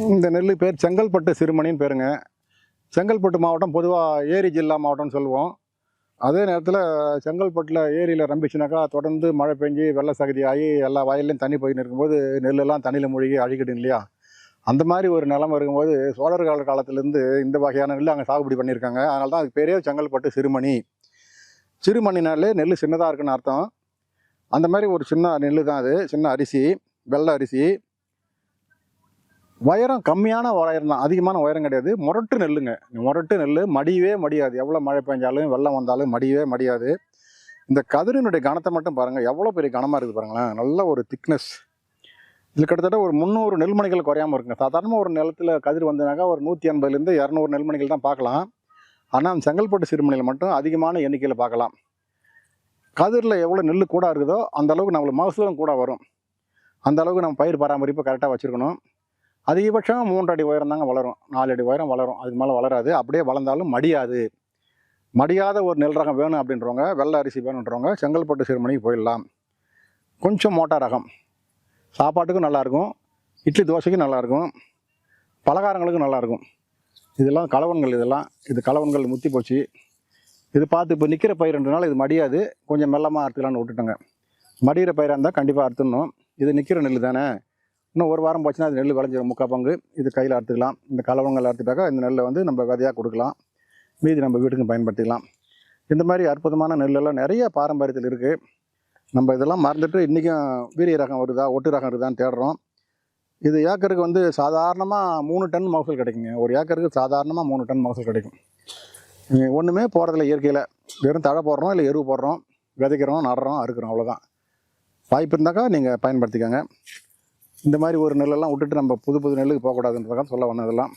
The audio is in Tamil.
இந்த நெல் பேர் செங்கல்பட்டு சிறுமணின்னு பேருங்க. செங்கல்பட்டு மாவட்டம் பொதுவாக ஏரி ஜில்லா மாவட்டம்னு சொல்லுவோம். அதே நேரத்தில் செங்கல்பட்டில் ஏரியில் ரம்பிச்சுனாக்கா தொடர்ந்து மழை பெஞ்சு வெள்ள சகதி ஆகி எல்லா வயல்லையும் தண்ணி போயின்னு இருக்கும்போது நெல்லெல்லாம் தண்ணியில் மூழ்கி அழுகிடும் இல்லையா? அந்த மாதிரி ஒரு நிலம இருக்கும்போது சோழர் கால காலத்துலேருந்து இந்த வகையான நெல் அங்கே சாகுபடி பண்ணியிருக்காங்க. அதனால தான் அதுக்கு பேரே செங்கல்பட்டு சிறுமணி. சிறுமணினாலே நெல் சின்னதாக இருக்குன்னு அர்த்தம். அந்த மாதிரி ஒரு சின்ன நெல் தான் அது. சின்ன அரிசி வெள்ளை அரிசி உயரம் கம்மியான உயரம் தான் அதிகமான உயரம் கிடையாது. முரட்டு நெல்லுங்க. முரட்டு நெல் மடியவே மடியாது. எவ்வளோ மழை பெஞ்சாலும் வெள்ளம் வந்தாலும் மடியவே மடியாது. இந்த கதிரினுடைய கனத்தை மட்டும் பாருங்கள் எவ்வளோ பெரிய கனமாக இருக்குது பாருங்களேன். நல்ல ஒரு திக்னஸ் இதில் கிட்டத்தட்ட ஒரு முந்நூறு நெல்மணிகள் குறையாமல் இருக்குங்க. சாதாரணமாக ஒரு நிலத்தில் கதிர் வந்ததுனாக்கா ஒரு நூற்றி ஐம்பதுலேருந்து இரநூறு நெல்மணிகள் தான் பார்க்கலாம். ஆனால் அந்த செங்கல்பட்டு சிறுமணியில் மட்டும் அதிகமான எண்ணிக்கையில் பார்க்கலாம். கதிரில் எவ்வளோ நெல் கூட இருக்குதோ அந்தளவுக்கு நம்மளுக்கு மகசூலும் கூட வரும். அந்த அளவுக்கு நம்ம பயிர் பராமரிப்பு கரெக்டாக வச்சுருக்கணும். அதிகபட்சம் மூன்றடி உயரம் தாங்க வளரும். நாலு அடி உயரம் வளரும். அதுக்கு மேலே வளராது. அப்படியே வளர்ந்தாலும் மடியாது. மடியாத ஒரு நெல் ரகம் வேணும் அப்படின்றவங்க வெள்ளை அரிசி வேணுன்றவங்க செங்கல்பட்டு சிறுமணிக்கு போயிடலாம். கொஞ்சம் மோட்டா ரகம். சாப்பாட்டுக்கும் நல்லாயிருக்கும். இட்லி தோசைக்கும் நல்லாயிருக்கும். பலகாரங்களுக்கும் நல்லாயிருக்கும். இதெல்லாம் கலவன்கள் இதெல்லாம். இது கலவன்கள் முத்தி போச்சு. இது பார்த்து இப்போ நிற்கிற பயிர் ரெண்டு நாள் இது மடியாது. கொஞ்சம் மெல்லமாக அறுத்துக்கலான்னு விட்டுட்டோங்க. மடிகிற பயிராக இருந்தால் கண்டிப்பாக அறுத்துடணும். இது நிற்கிற நெல் தானே. இன்னும் ஒரு வாரம் போச்சுன்னா அது நெல் விளைஞ்சிடும் முக்கால் பங்கு. இது கையில் அறுத்துக்கலாம். இந்த கலவரங்கள் அறுத்துட்டாக்கா இந்த நெல்லை வந்து நம்ம விதையாக கொடுக்கலாம். மீதி நம்ம வீட்டுக்கு பயன்படுத்திக்கலாம். இந்த மாதிரி அற்புதமான நெல்லெல்லாம் நிறைய பாரம்பரியத்தில் இருக்குது நம்ம இதெல்லாம் மறந்துட்டு இன்றைக்கும் வீரிய ரகம் வருதா ஒட்டு ரகம் வருதான்னு தேடுறோம். இது ஏக்கருக்கு வந்து சாதாரணமாக மூணு டன் மகசூல் கிடைக்குங்க. ஒரு ஏக்கருக்கு சாதாரணமாக மூணு டன் மகசூல் கிடைக்கும். ஒன்றுமே போகிறதில்ல இயற்கையில். வெறும் தழை போடுறோம் இல்லை எருவு போடுறோம் விதைக்கிறோம் நடுறோம் அறுக்கிறோம் அவ்வளோதான் வாய்ப்பு இருந்தாக்கா நீங்கள் பயன்படுத்திக்கோங்க. இந்த மாதிரி ஒரு நெல்லெல்லாம் விட்டுட்டு நம்ம புது புது நெல்லுக்கு போகக்கூடாதுன்றதுக்காக சொல்ல வந்ததெல்லாம்